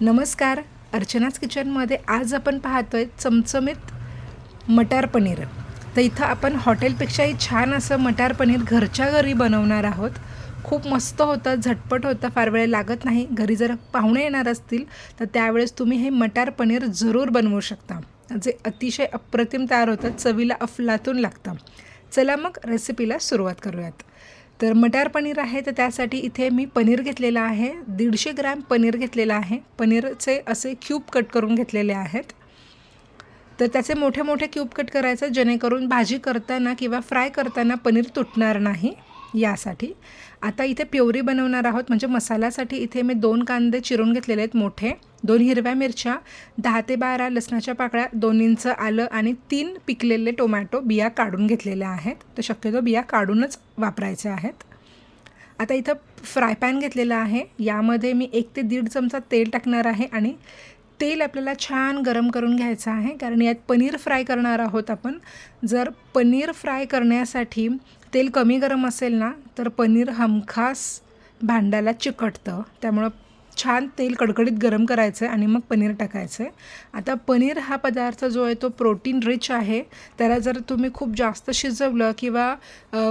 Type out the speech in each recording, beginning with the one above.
नमस्कार. अर्चनाच किचनमध्ये आज आपण पाहतोय चमचमीत मटार पनीर. तर इथं आपण हॉटेलपेक्षाही छान असं मटार पनीर घरच्या घरी बनवणार आहोत. खूप मस्त होतं झटपट होतं फार वेळ लागत नाही. घरी जर पाहुणे येणार असतील तर त्यावेळेस तुम्ही हे मटार पनीर जरूर बनवू शकता. जे अतिशय अप्रतिम तयार होतं चवीला अफलातून लागतं. चला मग रेसिपीला सुरुवात करूयात. तर मटार पनीर आहे तर त्यासाठी इथे मी पनीर घेतलेलं आहे. दीडशे ग्रॅम पनीर घेतलेलं आहे. पनीरचे असे क्यूब कट करून घेतलेले आहेत. तर त्याचे मोठे मोठे क्यूब कट करायचं जेणेकरून भाजी करताना किंवा फ्राय करताना पनीर तुटणार नाही. यासाठी. आता इथे प्युरी बनवणार आहोत. म्हणजे मसाल्यासाठी इथे मी दोन कांदे चिरून घेतलेले आहेत मोठे. दोन हिरव्या मिरच्या दहा ते बारा लसणाच्या पाकळ्या दोन इंच आलं आणि तीन पिकलेले टोमॅटो बिया काढून घेतलेल्या आहेत. तर शक्यतो बिया काढूनच वापरायच्या आहेत. आता इथं फ्राय पॅन घेतलेला आहे. यामध्ये मी एक ते दीड चमचा तेल टाकणार आहे आणि तेल आपल्याला छान गरम करून घ्यायचं आहे. कारण यात पनीर फ्राय करणार आहोत आपण. जर पनीर फ्राय करण्यासाठी तेल कमी गरम असेल ना तर पनीर हमखास भांड्याला चिकटतं. त्यामुळं छान तेल कडकडीत गरम करायचं आहे आणि मग पनीर टाकायचं आहे आता पनीर हा पदार्थ जो आहे तो प्रोटीन रिच आहे. त्याला जर तुम्ही खूप जास्त शिजवलं किंवा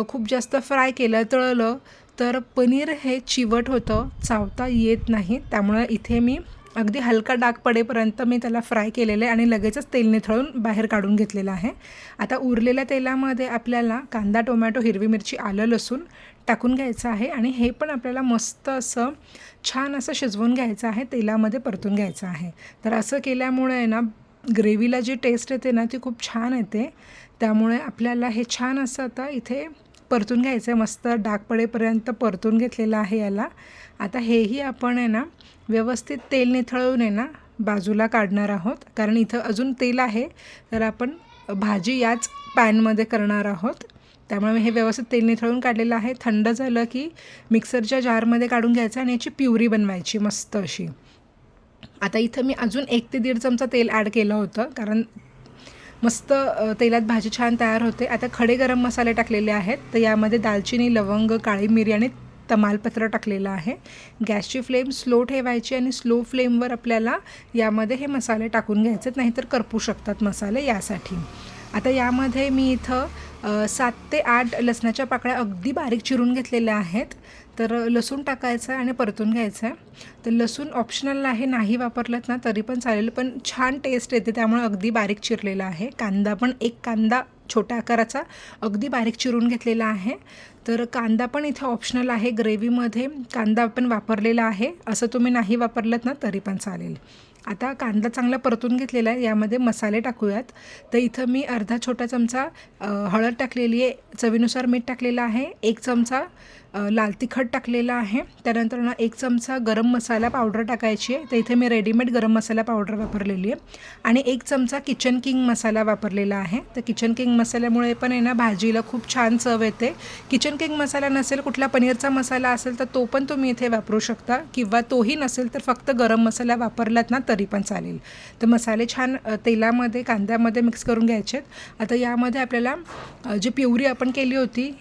खूप जास्त फ्राय केलं तळलं तर पनीर हे चिवट होतं चावता येत नाही. त्यामुळं इथे मी अगदी हलका डाग पडेपर्यंत मी त्याला फ्राय केलेलं आहे आणि लगेचच तेल निथळून बाहेर काढून घेतलेलं आहे. आता उरलेल्या तेलामध्ये आपल्याला कांदा टोमॅटो हिरवी मिरची आलं लसूण टाकून घ्यायचं आहे आणि हे पण आपल्याला मस्त असं छान असं शिजवून घ्यायचं आहे तेलामध्ये परतून घ्यायचं आहे. तर असं केल्यामुळे ना ग्रेव्हीला जी टेस्ट येते ना ती खूप छान येते. त्यामुळे आपल्याला हे छान असं आता इथे परतून घ्यायचं आहे. मस्त डाग पडेपर्यंत परतून घेतलेलं आहे याला. आता हेही आपण आहे ना व्यवस्थित तेल निथळून आहे ना बाजूला काढणार आहोत. कारण इथं अजून तेल आहे तर आपण भाजी याच पॅनमध्ये करणार आहोत. त्यामुळे मी हे व्यवस्थित तेल निथळून काढलेलं आहे. थंड झालं की मिक्सरच्या जारमध्ये काढून घ्यायचं आणि याची प्युरी बनवायची मस्त अशी. आता इथं मी अजून एक ते दीड चमचा तेल ॲड केलं होतं. कारण मस्त तेलात भाजी छान तयार होते. आता खडे गरम मसाले टाकलेले आहेत. तर यामध्ये दालचिनी लवंग काळी मिरी आणि तमालपत्र टाकलेलं आहे. गॅसची फ्लेम स्लो ठेवायची आणि स्लो फ्लेमवर आपल्याला यामध्ये हे मसाले टाकून घ्यायचे नाहीतर करपू शकतात मसाले यासाठी. आता यामध्ये मी इथं सात ते आठ लसणाच्या पाकळ्या अगदी बारीक चिरून घेतलेल्या आहेत. तर लसूण टाकायचं आहे आणि परतून घ्यायचं आहे. तर लसूण ऑप्शनल आहे नाही वापरलं ना तरी पण चालेल. पण छान टेस्ट येते त्यामुळे अगदी बारीक चिरलेला आहे. कांदा पण एक कांदा छोट्या आकाराचा अगदी बारीक चिरून घेतलेला आहे. तर कांदा पण इथे ऑप्शनल आहे ग्रेव्हीमध्ये कांदा पण वापरलेला आहे. असं तुम्ही नाही वापरलं ना तरी पण चालेल. आता कांदा चांगला परतून घेतलेला आहे यामध्ये मसाले टाकूयात. तर इथं मी अर्धा छोटा चमचा हळद टाकलेली आहे चवीनुसार मीठ टाकलेलं आहे एक चमचा लाल तिखट टाकलेलं आहे. त्यानंतर ना एक चमचा गरम मसाला पावडर टाकायची आहे. तर इथे मी रेडीमेड गरम मसाला पावडर वापरलेली आहे. आणि एक चमचा किचन किंग मसाला वापरलेला आहे. तर किचन किंग मसाल्यामुळे पण आहे ना भाजीला खूप छान चव येते. किचन किंग मसाला नसेल कुठला पनीरचा मसाला असेल तर तो पण तुम्ही इथे वापरू शकता. किंवा तोही नसेल तर फक्त गरम मसाला वापरलात ना तरी पण चालेल. तर मसाले छान तेलामध्ये कांद्यामध्ये मिक्स करून घ्यायचे आहेत आता यामध्ये आपल्याला जी प्युरी आपण केली होती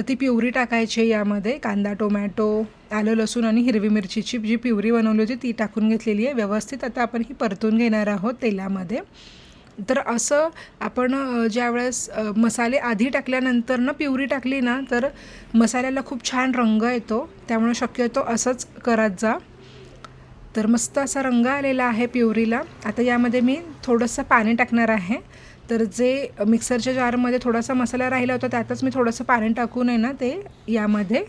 तर ती पिवरी टाकायची आहे यामध्ये. कांदा टोमॅटो आलं लसूण आणि हिरवी मिरचीची जी पिवरी बनवली होती ती टाकून घेतलेली आहे. व्यवस्थित आता आपण ही परतून घेणार आहोत तेलामध्ये. तर असं आपण ज्यावेळेस मसाले आधी टाकल्यानंतर ना पिवरी टाकली ना तर मसाल्याला खूप छान रंग येतो. त्यामुळे शक्यतो असंच करत जा. तर मस्त असा रंग आलेला आहे प्युरीला. आता यामध्ये मी थोडंसं पाणी टाकणार आहे. तर जे मिक्सरच्या जारमध्ये थोडासा मसाला राहिला होता त्यातच मी थोडंसं पाणी टाकून आहे ना ते यामध्ये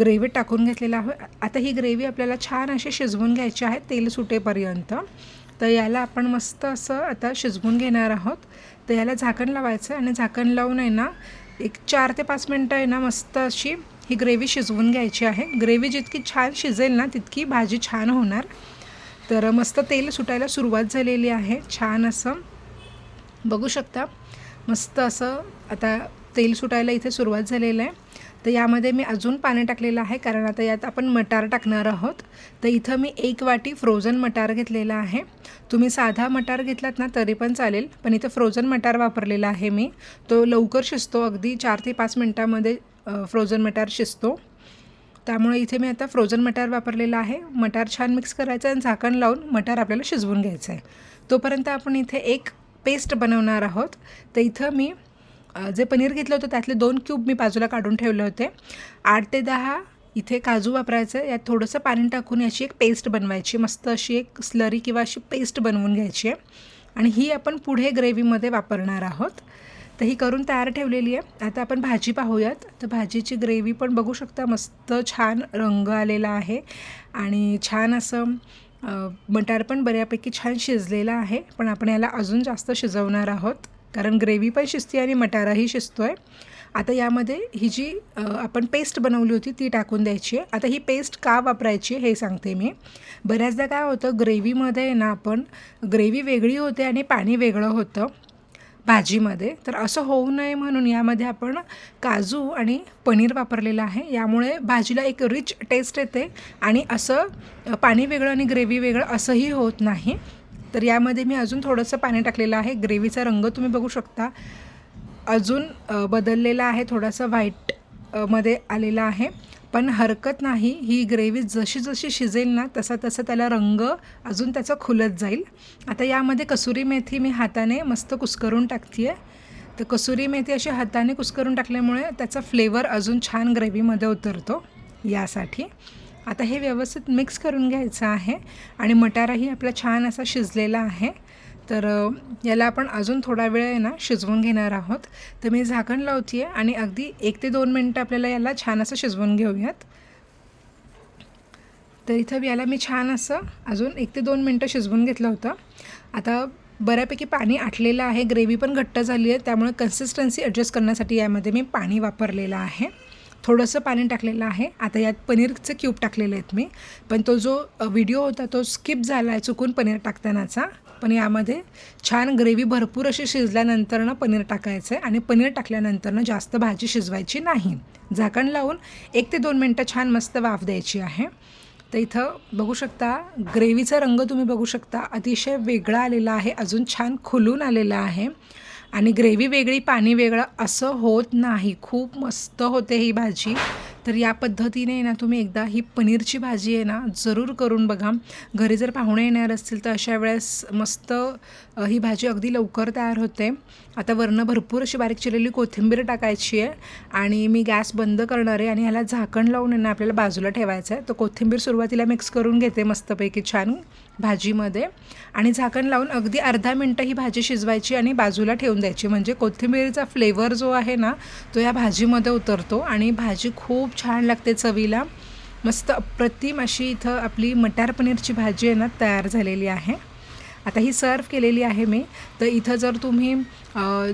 ग्रेव्ही टाकून घेतलेलं आहे. आता ही ग्रेव्ही आपल्याला छान अशी शिजवून घ्यायची आहे तेल सुटेपर्यंत. तर याला आपण मस्त असं आता शिजवून घेणार आहोत. तर याला झाकण लावायचं आणि झाकण लावून आहे ना एक चार ते पाच मिनटं आहे ना मस्त अशी ही ग्रेव्ही शिजवून घ्यायची आहे. ग्रेव्ही जितकी छान शिजेल ना तितकी भाजी छान होणार. तर मस्त तेल सुटायला सुरुवात झालेली आहे. छान असं. बघू शकता. मस्त असं आता तेल सुटायला इथे सुरुवात झालेलं आहे. तर यामध्ये मी अजून पाणी टाकलेलं आहे कारण आता यात आपण मटार टाकणार आहोत. तर इथं मी एक वाटी फ्रोझन मटार घेतलेला आहे. तुम्ही साधा मटार घेतलात ना तरी पण चालेल. पण इथं फ्रोझन मटार वापरलेला आहे मी. तो लवकर शिजतो अगदी चार ते पाच मिनटामध्ये फ्रोझन मटार शिजतो. त्यामुळे इथे मी आता फ्रोझन मटार वापरलेला आहे. मटार छान मिक्स करायचं आणि झाकण लावून मटार आपल्याला शिजवून घ्यायचं आहे. तोपर्यंत आपण इथे एक पेस्ट बनवणार आहोत. तर इथं मी जे पनीर घेतलं होतं त्यातले दोन क्यूब मी बाजूला काढून ठेवले होते. आठ ते दहा इथे काजू वापरायचं यात थोडंसं पाणी टाकून याची एक पेस्ट बनवायची. मस्त अशी एक स्लरी किंवा अशी पेस्ट बनवून घ्यायची आहे. आणि ही आपण पुढे ग्रेव्हीमध्ये वापरणार आहोत. तर ही करून तयार ठेवलेली आहे. आता आपण भाजी पाहूयात. तर भाजीची ग्रेव्ही पण बघू शकता मस्त छान रंग आलेला आहे आणि छान असं मटार पण बऱ्यापैकी छान शिजलेला आहे. पण आपण याला अजून जास्त शिजवणार आहोत. कारण ग्रेव्ही पण शिजते आणि मटाराही शिजतो आहे आता यामध्ये ही जी आपण पेस्ट बनवली होती ती टाकून द्यायची आहे. आता ही पेस्ट का वापरायची हे सांगते मी. बऱ्याचदा काय होतं ग्रेव्हीमध्ये ना आपण ग्रेव्ही वेगळी होते आणि पाणी वेगळं होतं. भाजीमध्ये. तर असं होऊ नये म्हणून यामध्ये आपण काजू आणि पनीर वापरलेलं आहे. यामुळे भाजीला एक रिच टेस्ट येते आणि असं पाणी वेगळं आणि ग्रेव्ही वेगळं असंही होत नाही. तर यामध्ये मी अजून थोडंसं पाणी टाकलेलं आहे. ग्रेव्हीचा रंग तुम्ही बघू शकता. अजून बदललेला आहे. थोडासा व्हाईटमध्ये आलेला आहे. पण हरकत नाही. ही ग्रेव्ही जशी जशी शिजेल ना तसा तसा त्याला रंग अजून त्याचा खुलत जाईल. आता यामध्ये कसुरी मेथी मी हाताने मस्त कुस्करून टाकते आहे तर कसुरी मेथी अशी हाताने कुस्करून टाकल्यामुळे त्याचा फ्लेवर अजून छान ग्रेव्हीमध्ये उतरतो यासाठी. आता हे व्यवस्थित मिक्स करून घ्यायचं आहे आणि मटाराही आपला छान असा शिजलेला आहे. तर याला आपण अजून थोडा वेळ आहे ना शिजवून घेणार आहोत. तर मी झाकण लावते आहे आणि अगदी एक ते दोन मिनटं आपल्याला याला छान असं शिजवून घेऊयात. तर इथं याला मी छान असं अजून एक ते दोन मिनटं शिजवून घेतलं होतं. आता बऱ्यापैकी पाणी आटलेलं आहे ग्रेव्ही पण घट्ट झाली आहे त्यामुळे कन्सिस्टन्सी ॲडजस्ट करण्यासाठी यामध्ये मी पाणी वापरलेलं आहे. थोडंसं पाणी टाकलेलं आहे. आता यात पनीरचे क्यूब टाकलेले आहेत मी. पण तो जो व्हिडिओ होता तो स्किप झाला आहे चुकून पनीर टाकतानाचा. पण यामध्ये छान ग्रेव्ही भरपूर अशी शिजल्यानंतरनं पनीर टाकायचं आहे. आणि पनीर टाकल्यानंतरनं जास्त भाजी शिजवायची नाही. झाकण लावून एक ते दोन मिनटं छान मस्त वाफ द्यायची आहे. तर इथं बघू शकता ग्रेव्हीचा रंग तुम्ही बघू शकता अतिशय वेगळा आलेला आहे अजून छान खुलून आलेला आहे. आणि ग्रेव्ही वेगळी पाणी वेगळं असं होत नाही. खूप मस्त होते ही भाजी. तर या पद्धतीने ना तुम्ही एकदा ही पनीरची भाजी आहे ना जरूर करून बघा. घरी जर पाहुणे येणार असतील तर अशा वेळेस मस्त ही भाजी अगदी लवकर तयार होते. आता वरनं भरपूर अशी बारीक चिरलेली कोथिंबीर टाकायची आहे आणि मी गॅस बंद करणार आहे आणि ह्याला झाकण लावून आहे ना आपल्याला बाजूला ठेवायचं आहे. तर कोथिंबीर सुरुवातीला मिक्स करून घेते मस्तपैकी छान. भाजीमध्ये आणि झाकण लावून अगदी अर्धा मिनटं ही भाजी शिजवायची आणि बाजूला ठेवून द्यायची. म्हणजे कोथिंबीरीचा फ्लेवर जो आहे ना तो या भाजीमध्ये उतरतो आणि भाजी खूप छान लागते चवीला. मस्त अप्रतिम अशी इथं आपली मटार पनीरची भाजी आहे ना तयार झालेली आहे. आता ही सर्व केलेली आहे मी. तर इथं जर तुम्ही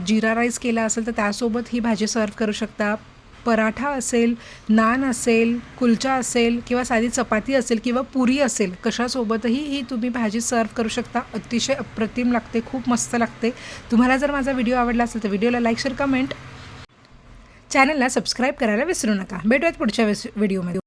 जिरा राईस केला असेल तर त्यासोबत ही भाजी सर्व करू शकता. पराठा असेल नान असेल कुलचा असेल किंवा साधी चपाती असेल किंवा पुरी असेल कशासोबतही ही तुम्ही भाजी सर्व करू शकता. अतिशय अप्रतिम लागते खूप मस्त लागते. तुम्हाला जर माझा व्हिडिओ आवडला असेल तर व्हिडिओला लाईक शेअर कमेंट. चॅनलला सबस्क्राईब करायला विसरू नका. भेटूयात पुढच्या व्हिडिओमध्ये.